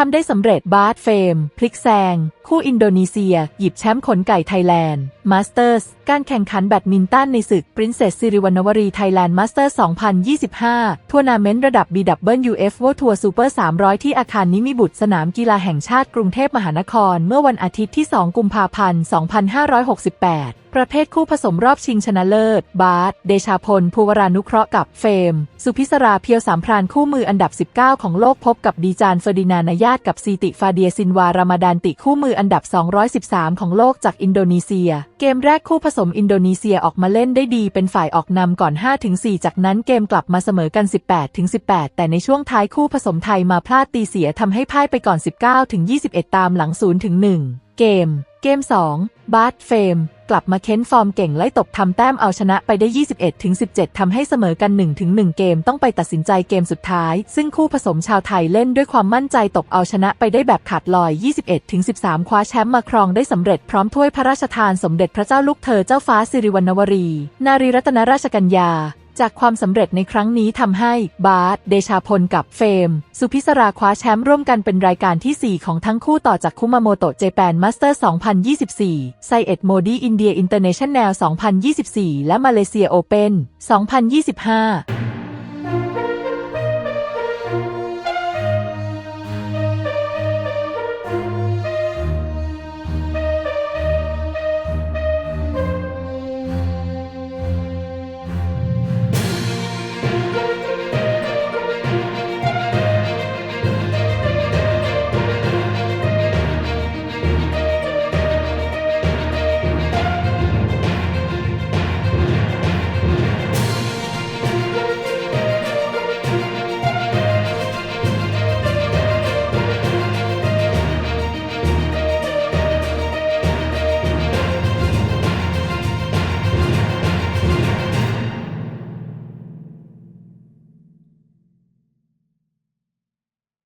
ทำได้สำเร็จบาสเฟม พลิกแซง คู่อินโดนีเซีย หยิบแชมป์ขนไก่ไทยแลนด์ มาสเตอร์สการแข่งขันแบดมินตันในศึก Princess สิริวัณวรีไทยแลนด์มาสเตอร์ 2025 ทัวร์นาเมนต์ระดับ BWF World Tour Super 300 ที่อาคารนิมิบุตรสนามกีฬาแห่งชาติกรุงเทพมหานคร เมื่อวันอาทิตย์ที่ 2 กุมภาพันธ์ 2568ประเภทคู่ผสมรอบชิงชนะเลิศ บาสเดชาพล ภูวรานุเคราะห์กับเฟม สุพิศราเพียวสามพรานคู่มืออันดับ 19 ของโลกพบกับดีจานเฟอร์ดินานายาตกับซีติฟาเดียซินวารามาดานติคู่มืออันดับ 213 ของโลกจากอินโดนีเซียเกมแรกคู่ผสมอินโดนีเซียออกมาเล่นได้ดีเป็นฝ่ายออกนำก่อน 5-4 จากนั้นเกมกลับมาเสมอกัน 18-18 แต่ในช่วงท้ายคู่ผสมไทยมาพลาดตีเสียทำให้พ่ายไปก่อน 19-21 ตามหลัง 0-1 เกม เกม 2 บาสเฟม กลับมาเค้นฟอร์มเก่งไล่ตบทำแต้มเอาชนะไปได้ 21-17ทำให้เสมอกัน1-1เกมต้องไปตัดสินใจเกมสุดท้าย ซึ่งคู่ผสมชาวไทยเล่นด้วยความมั่นใจตบเอาชนะไปได้แบบขาดลอย 21-13 คว้าแชมป์มาครองได้สำเร็จพร้อมถ้วยพระราชทานสมเด็จพระเจ้าลูกเธอเจ้าฟ้าสิริวัณวรี นารีรัตนราชกัญญา จากความสำเร็จในครั้งนี้ทำให้บาสเดชาพลกับเฟม สุพิศราคว้าแชมป์ร่วมกันเป็นรายการที่ 4 ของทั้งคู่ต่อจากคุมาโมโตะเจแปนมาสเตอร์ 2024 ไซเอ็ดโมดีอินเดียอินเตอร์เนชั่นแนล 2024 และมาเลเซียโอเปน2025